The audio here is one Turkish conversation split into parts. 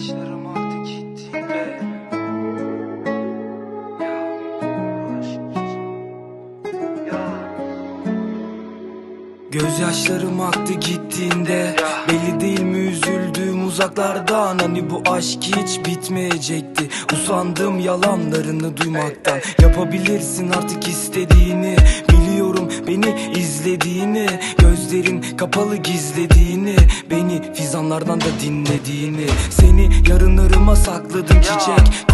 Yaşlarım aktı gittiğinde Gözyaşlarım aktı gittiğinde. Belli değil mi üzüldüğüm uzaklardan? Hani bu aşk hiç bitmeyecekti. Usandım yalanlarını duymaktan. Yapabilirsin artık istediğini. Biliyorum beni izlediğini Gözlerin kapalı gizlediğini Beni fizanlardan da dinlediğini Seni yarınlarıma sakladım çiçek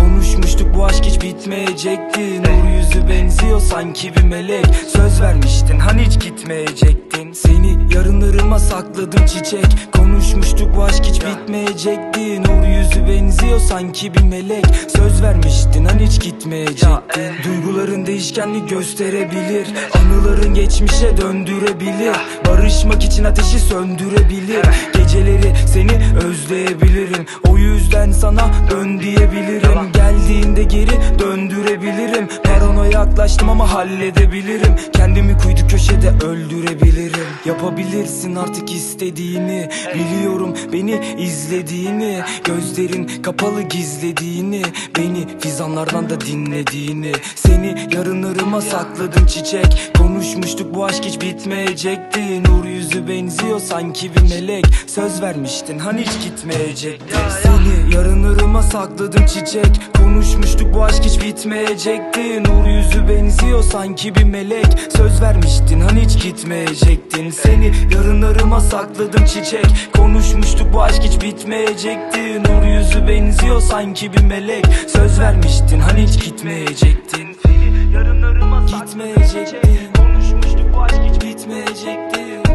Konuşmuştuk bu aşk hiç bitmeyecekti. Nur yüzü benziyor sanki bir melek. Söz vermiştin hani hiç gitmeyecektin? Seni yarınlarıma sakladım çiçek. Konuşmuştuk bu aşk hiç bitmeyecekti. Nur yüzü benziyor sanki bir melek. Söz vermiştin hani hiç gitmeyecektin? Duyguların değişkenlik gösterebilir. Anıların geçmişe döndürebilir. Barışmak için ateşi söndürebilir Geceleri seni özleyebilirim. O yüzden sana dön diyebilirim. Geldiğinde geri döndürebilirim. Paranoya yaklaştım ama halledebilirim. Kendimi kuytu köşede öldürebilirim. Yapabilirsin artık istediğini. Biliyorum beni izlediğini. Gözlerin kapalı gizlediğini. Beni fizanlardan da dinlediğini. Seni yarınlarıma sakladım çiçek. Konuşmuştuk bu aşk hiç bitmeyecekti. Nur yüzü benziyor sanki bir melek Söz vermiştin hani hiç gitmeyecekti? Seni yarınlarıma sakladım çiçek. Konuşmuştuk bu aşk hiç bitmeyecekti. Nur yüzü benziyor sanki bir melek. Söz vermiştin hani hiç gitmeyecektin? Seni yarınlarıma sakladım çiçek. Konuşmuştuk bu aşk hiç bitmeyecekti. Nur yüzü benziyor sanki bir melek. Söz vermiştin hani hiç gitmeyecektin? Seni yarınlarıma gitmeyecektin Konuşmuştuk bu aşk hiç bitmeyecekti